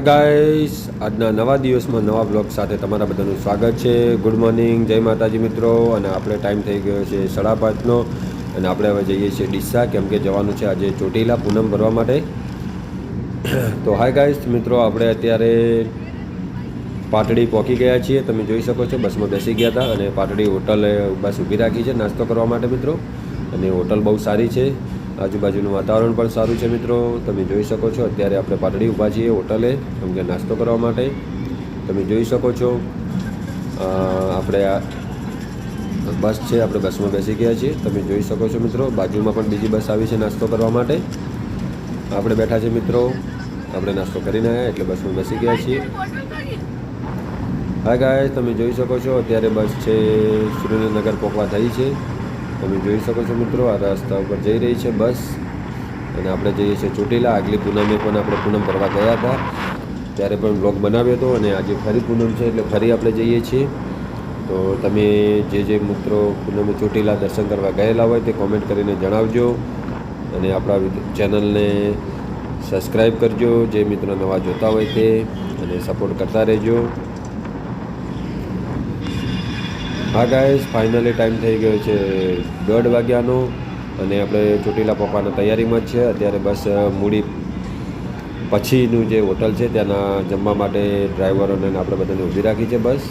Guys આજના નવા દિવસમાં નવા બ્લોગ સાથે તમારા બધાનું સ્વાગત છે. ગુડ મોર્નિંગ જય માતાજી મિત્રો. અને આપણે ટાઈમ થઈ ગયો છે સાડા પાંચનો. અને આપણે હવે જઈએ છીએ ડીસા, કેમ કે જવાનું છે આજે ચોટીલા પૂનમ ભરવા માટે. તો હાય ગાઈસ મિત્રો, આપણે અત્યારે પાટડી પહોંચી ગયા છીએ. તમે જોઈ શકો છો, બસમાં બેસી ગયા હતા. અને પાટડી હોટલે બસ ઊભી રાખી છે નાસ્તો કરવા માટે, મિત્રો. અને હોટલ બહુ સારી છે. આજુબાજુનું વાતાવરણ પણ સારું છે મિત્રો. તમે જોઈ શકો છો, અત્યારે આપણે પાટડી ઊભા છીએ હોટલે, કેમ કે નાસ્તો કરવા માટે. તમે જોઈ શકો છો આપણે બસ છે, આપણે બસમાં બેસી ગયા છીએ. તમે જોઈ શકો છો મિત્રો, બાજુમાં પણ બીજી બસ આવી છે નાસ્તો કરવા માટે. આપણે બેઠા છે મિત્રો, આપણે નાસ્તો કરીને આવ્યા એટલે બસમાં બેસી ગયા છીએ. હા ગાય તમે જોઈ શકો છો, અત્યારે બસ છે, સુરેન્દ્રનગર પોકવા થઈ છે. તમે જોઈ શકો છો મિત્રો, આ રસ્તા ઉપર જઈ રહી છે બસ. અને આપણે જઈએ છીએ ચોટીલા. આગલી પૂનમે પણ આપણે પૂનમ કરવા ગયા હતા. ત્યારે પણ બ્લોગ બનાવ્યો હતો અને આજે ફરી પૂનમ છે, એટલે ફરી આપણે જઈએ છીએ. તો તમે જે જે મિત્રો પૂનમે ચોટીલા દર્શન કરવા ગયેલા હોય તે કોમેન્ટ કરીને જણાવજો. અને આપણા ચેનલને સબસ્ક્રાઈબ કરજો. જે મિત્રો નવા જોતા હોય તે. અને સપોર્ટ કરતા રહેજો. હા ગાઈઝ ફાઇનલી ટાઈમ થઈ ગયો છે દોઢ વાગ્યાનો અને આપણે ચોટીલા પપ્પાના તૈયારીમાં જ છે અત્યારે બસ મૂડી પછીનું જે હોટલ છે ત્યાંના જમવા માટે ડ્રાઈવરોને આપણે બધાને ઊભી રાખી છે બસ.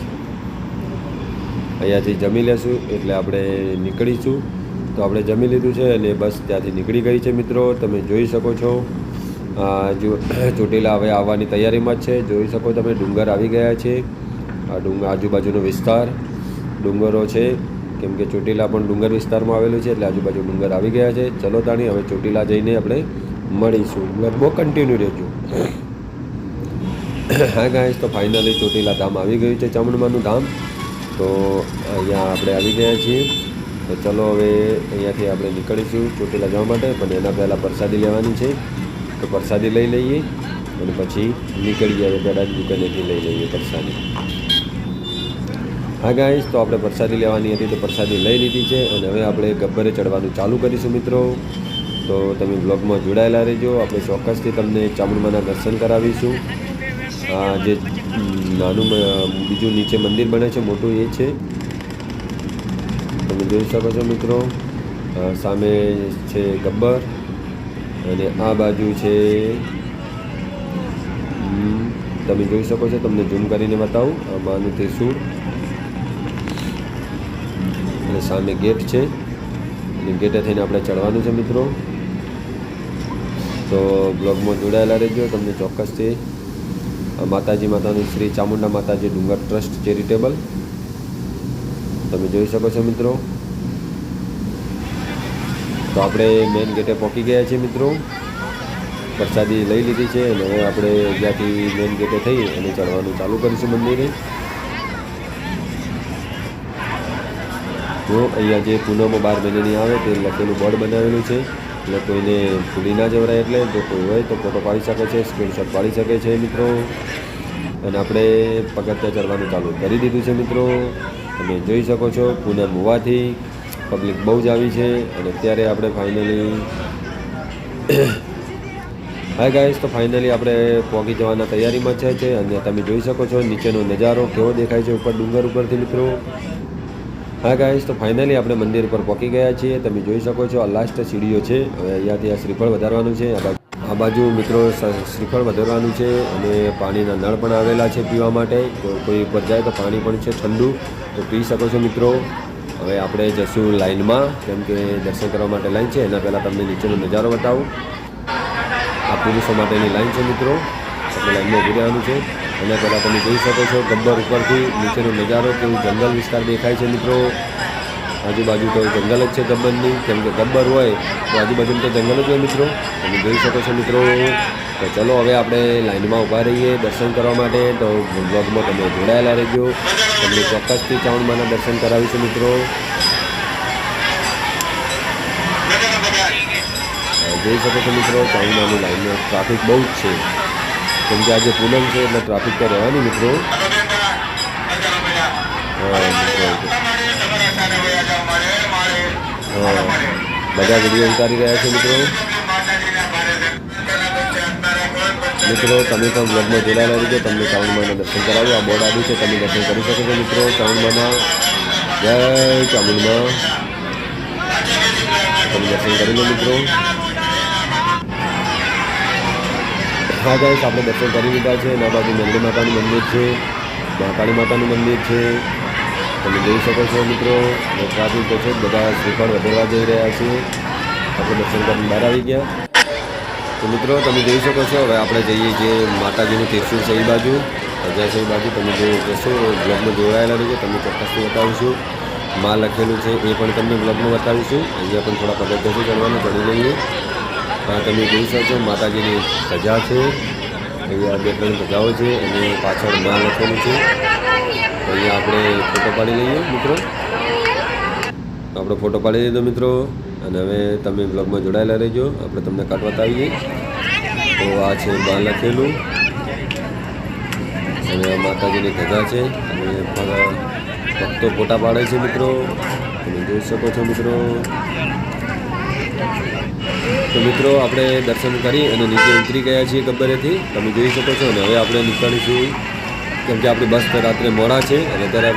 અહીંયાથી જમી લેશું, એટલે આપણે નીકળીશું. તો આપણે જમી લીધું છે અને બસ ત્યાંથી નીકળી ગઈ છે મિત્રો. તમે જોઈ શકો છો જો, ચોટીલા હવે આવવાની તૈયારીમાં જ છે. જોઈ શકો તમે, ડુંગર આવી ગયા છે. આ ડુંગર આજુબાજુનો વિસ્તાર. ડુંગરો છે, કેમ કે ચોટીલા પણ ડુંગર વિસ્તારમાં આવેલું છે, એટલે આજુબાજુ ડુંગર આવી ગયા છે. ચલો તાણી, હવે ચોટીલા જઈને આપણે મળીશું. લગભગ કન્ટિન્યુ રહેજો. હા ગાઈશ તો ફાઇનલી ચોટીલા ધામ આવી ગયું છે, ચામુંડમાનું ધામ. તો અહીંયા આપણે આવી ગયા છીએ. તો ચલો હવે અહીંયાથી આપણે નીકળીશું ચોટીલા જવા માટે, પણ એના પહેલાં પ્રસાદી લેવાની છે. તો પ્રસાદી લઈ લઈએ અને પછી નીકળી જઈએ પેડાની દુકાનેથી લઈ લઈએ પ્રસાદી. હા ગાઈશ તો આપણે પ્રસાદી લેવાની હતી તો પ્રસાદી લઈ લીધી છે અને હવે આપણે ગબ્બરે ચડવાનું ચાલુ કરીશું મિત્રો. તો તમે બ્લોગમાં જોડાયેલા રહેજો. આપણે ચોક્કસથી તમને ચામુંડમાના દર્શન કરાવીશું. આ જે નાનું બીજું નીચે મંદિર બને છે, મોટું એ છે. તમે જોઈ શકો છો મિત્રો સામે છે ગબ્બર અને આ બાજુ છે તમે જોઈ શકો છો, તમને ઝૂમ કરીને બતાવું. આમાંનું માનું ત્રિશૂળ. અને સામે ગેટ છે. અને ગેટે થઈને આપણે ચડવાનું છે મિત્રો. તો બ્લોગમાં જોડાયેલા રહેજો. તમને ચોક્કસથી માતાજી માતાનું શ્રી ચામુંડા માતાજી ડુંગર ટ્રસ્ટ ચેરિટેબલ તમે જોઈ શકો છો મિત્રો. તો આપણે મેઇન ગેટે પહોંચી ગયા છીએ મિત્રો. પ્રસાદી લઈ લીધી છે અને હવે આપણે જ્યાંથી મેઇન ગેટે થઈ અને ચડવાનું ચાલુ કરીશું મંદિરે. જો અહીંયા જે પૂનમો બાર મહિનાની આવે તે લખેલું બોર્ડ બનાવેલું છે. એટલે કોઈને ભૂલી ના જવરાય એટલે જો કોઈ હોય તો ફોટો પાડી શકે છે, સ્ક્રીનશોટ પાડી શકે છે મિત્રો. અને આપણે પગથિયા ચડવાનું ચાલુ કરી દીધું છે મિત્રો. તમે જોઈ શકો છો પૂનમ હોવાથી પબ્લિક બહુ જ આવી છે. અને અત્યારે આપણે ફાઇનલી હાય ગાઈસ તો ફાઇનલી આપણે પહોંચી જવાના તૈયારીમાં છે અને તમે જોઈ શકો છો, નીચેનો નજારો કેવો દેખાય છે, ઉપર ડુંગર ઉપરથી મિત્રો. હા ગાઈશ તો ફાઇનલી આપણે મંદિર પર પહોંચી ગયા છીએ. તમે જોઈ શકો છો, આ લાસ્ટ સીડીઓ છે. હવે અહીંયાથી આ શ્રીફળ વધારવાનું છે. આ બાજુ મિત્રો શ્રીફળ વધારવાનું છે અને પાણીના નળ પણ આવેલા છે પીવા માટે. તો કોઈ ઉપર જાય તો પાણી પણ છે ઠંડુ. તો પી શકો છો મિત્રો. હવે આપણે જશું લાઇનમાં કેમ કે દર્શન કરવા માટે લાઈન છે. એના પહેલાં તમને નીચેનો નજારો બતાવું. આ પુરુષો માટેની લાઈન છે મિત્રો. આપણે લાઈનમાં ઊભી રહેવાનું છે. એના પહેલાં તમે જોઈ શકો છો ગબ્બર ઉપરથી નીચેનો નજારો કેવું જંગલ વિસ્તાર દેખાય છે મિત્રો. આજુબાજુ તો જંગલ જ છે ગબ્બરની. કેમ કે ગબ્બર હોય તો આજુબાજુમાં તો જંગલ જ હોય મિત્રો. તમે જોઈ શકો છો મિત્રો. તો ચલો હવે આપણે લાઇનમાં ઊભા રહીએ દર્શન કરવા માટે. તો બ્લોગમાં તમે જોડાયેલા રહેજો. તમને ચોક્કસથી ચાવણમાંના દર્શન કરાવીશું મિત્રો. જોઈ શકો છો મિત્રો ચાવણમાંની લાઈનમાં ટ્રાફિક બહુ જ છે. કેમ કે આજે પૂનમ છે એટલે ટ્રાફિક તો રહેવાની મિત્રો. બધા વીડિયો ઉતારી રહ્યા છે મિત્રો. મિત્રો, તમે પણ બ્લોગમાં જોડાયેલા રહેજો. તમને ચામુંડમાના દર્શન કરાવ્યું. આ બોર્ડ આવ્યું છે, તમે દર્શન કરી શકો છો મિત્રો. ચામુંડમાના જય ચામુંડમાં. તમે દર્શન કરી લો મિત્રો. હા ગાઈસ આપણે દર્શન કરી લીધા છે. એના બાજુ નંદી માતાનું મંદિર છે. મહાકાળી માતાનું મંદિર છે. તમે જોઈ શકો છો મિત્રો અને ટ્રાફિક તો છે બધા શ્રીફળ વધેવા જઈ રહ્યા છે. આપણે દર્શન કરીને બહાર આવી ગયા. તો મિત્રો, તમે જોઈ શકો છો, હવે આપણે જઈએ જે માતાજીનું ત્રિશુલ છે બાજુ. પ્રજા બાજુ તમે જે જશો. બ્લોગમાં જોડાયેલા રહેજો. તમને ચોક્કસથી બતાવીશું. માં લખેલું છે એ પણ તમને બ્લોગમાં બતાવીશું. અહીંયા પણ થોડા પગથિયાથી કરવાનું કરી લઈએ. તમે જોઈ શકો માતાજીની સજા છે અહીંયા બે ત્રણ સજાઓ છે અને પાછળમાં લખેલું છે. અહીંયા આપણે ફોટો પાડી લઈએ, મિત્રો. આપણો ફોટો પાડી દીધો, મિત્રો. અને હવે તમે બ્લોગમાં જોડાયેલા રહેજો. આપણે તમને કાટ બતાવીએ તો આ છે બા લખેલું. અને માતાજીની ધજા છે. અને ભક્તો ફોટા પાડે છે, મિત્રો. તમે જોઈ શકો છો, મિત્રો. તો મિત્રો, આપણે દર્શન કરી અને નીચે ઉતરી ગયા છીએ ગબ્બરેથી. તમે જોઈ શકો છો અને હવે આપણે નીકળીશું. કેમ કે આપણી બસ રાત્રે મોડા છે અને અત્યારે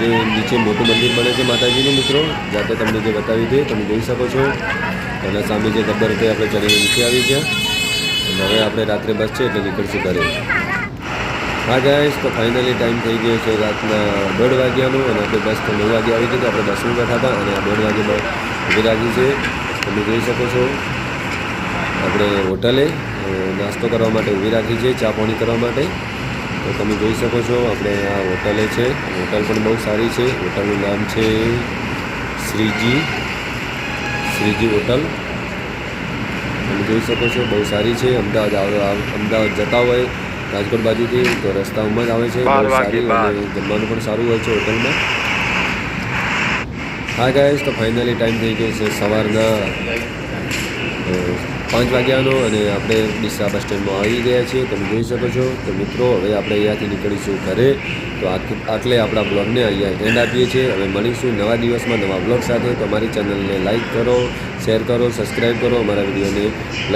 જે નીચે મોટું મંદિર બને છે માતાજીનું મિત્રો, જાતે તમને જે બતાવી દે તમે જોઈ શકો છો. અને સામે જે ગબ્બર હતી આપણે ચડીને નીચે આવી ગયા. અને હવે આપણે રાત્રે બસ છે એટલે નીકળશું ઘરે. હા ગાઈશ તો ફાઇનલી ટાઈમ થઈ ગયો છે રાતના દોઢ વાગ્યાનો અને આપણે બસ તો નવ વાગે આવી ગઈ તો આપણે બસમાં બેઠા હતા અને દોઢ વાગે બસ ઊભી રાખી છે. તમે જોઈ શકો છો. આપણે હોટલે નાસ્તો કરવા માટે ઊભી રાખી છે ચા પાણી કરવા માટે. તો તમે જોઈ શકો છો આપણે આ હોટલે છે. હોટલ પણ બહુ સારી છે. હોટલનું નામ છે શ્રીજી શ્રીજી હોટલ. તમે જોઈ શકો છો બહુ સારી છે. અમદાવાદ અમદાવાદ જતા હોય રાજકોટ બાજુથી તો રસ્તામાં જ આવે છે. બહુ સારી અને જમવાનું પણ સારું હોય છે હોટલમાં. હા ગાઈસ તો ફાઇનલી ટાઈમ થઈ ગયો છે સવારના. પાંચ વાગ્યાનો અને આપણે ડીસા બસ સ્ટેન્ડમાં આવી ગયા છીએ. તમે જોઈ શકો છો તો મિત્રો, હવે આપણે અહીંયાથી નીકળીશું ઘરે. તો આટલે આપણા બ્લોગને અહીંયા એન્ડ આપીએ છીએ. હવે મળીશું નવા દિવસમાં નવા બ્લોગ સાથે. તો અમારી ચેનલને લાઇક કરો શેર કરો સબસ્ક્રાઈબ કરો. અમારા વિડીયોને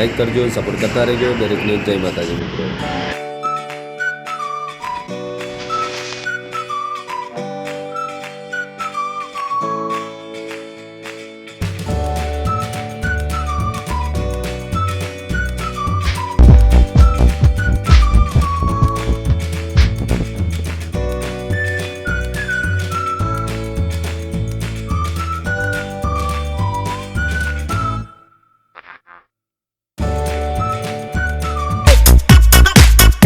લાઇક કરજો સપોર્ટ કરતા રહેજો. દરેકને જય માતાજી, મિત્રો.